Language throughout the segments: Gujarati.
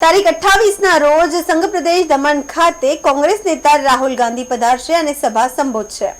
તારીખ અઠ્ઠાવીસના રોજ સંઘ પ્રદેશ દમણ ખાતે કોંગ્રેસ નેતા રાહુલ ગાંધી પધારશે અને સભા સંબોધશે.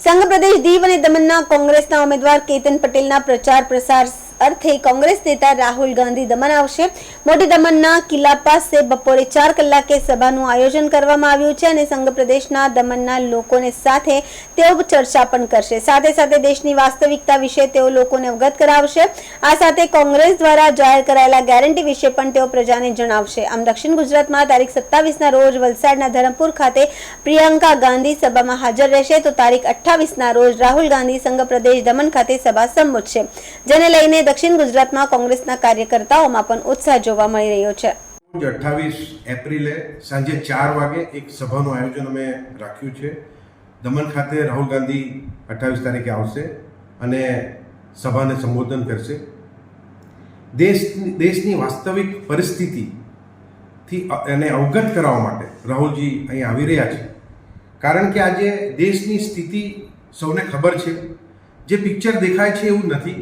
સંઘ પ્રદેશ દીવ અને દમણના કોંગ્રેસના ઉમેદવાર કેતન પટેલના પ્રચાર પ્રસાર અર્થે કોંગ્રેસ નેતા રાહુલ ગાંધી દમણ આવશે. મોટી દમણના કિલ્લા પાસે બપોરે ચાર કલાકે સભાનું આયોજન કરવામાં આવ્યું છે અને સંઘ પ્રદેશના દમણના લોકોને સાથે તેઓ ચર્ચા પણ કરશે. સાથે સાથે દેશની વાસ્તવિકતા વિશે તેઓ લોકોને અવગત કરાવશે. આ સાથે કોંગ્રેસ દ્વારા જાહેર કરાયેલા ગેરંટી વિશે પણ તેઓ પ્રજાને જણાવશે. આમ દક્ષિણ ગુજરાતમાં તારીખ સત્તાવીસના રોજ વલસાડના ધરમપુર ખાતે પ્રિયંકા ગાંધી સભામાં હાજર રહેશે. તો તારીખ અઠ્ઠાવીસના રોજ રાહુલ ગાંધી સંઘ પ્રદેશ દમણ ખાતે સભા સંબોધશે. જેને લઈને દક્ષિણ ગુજરાતમાં કોંગ્રેસના કાર્યકર્તાઓમાં પણ ઉત્સાહ જોવા મળી રહ્યો છે. અઠ્ઠાવીસ એપ્રિલે સાંજે ચાર વાગે એક સભાનું આયોજન અમે રાખ્યું છે. દમણ ખાતે રાહુલ ગાંધી અઠ્ઠાવીસ તારીખે આવશે અને સભાને સંબોધન કરશે. દેશ દેશની વાસ્તવિક પરિસ્થિતિથી એને અવગત કરાવવા માટે રાહુલજી અહીં આવી રહ્યા છે. કારણ કે આજે દેશની સ્થિતિ સૌને ખબર છે. જે પિક્ચર દેખાય છે એવું નથી.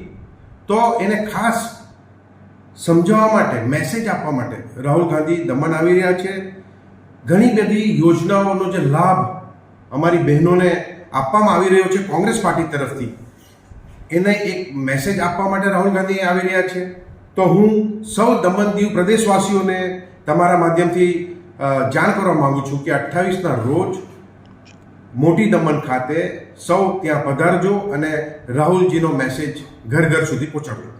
તો એને ખાસ સમજાવવા માટે મેસેજ આપવા માટે રાહુલ ગાંધી દમણ આવી રહ્યા છે. ઘણી બધી યોજનાઓનો જે લાભ અમારી બહેનોને આપવામાં આવી રહ્યો છે કોંગ્રેસ પાર્ટી તરફથી. એને એક મેસેજ આપવા માટે રાહુલ ગાંધી આવી રહ્યા છે. તો હું સૌ દમણ દીવ પ્રદેશવાસીઓને તમારા માધ્યમથી જાણ કરવા માગું છું કે અઠ્ઠાવીસના રોજ મોટી દમણ ખાતે સૌ ત્યાં પધારજો અને રાહુલજીનો મેસેજ ઘર ઘર સુધી પહોંચાડજો.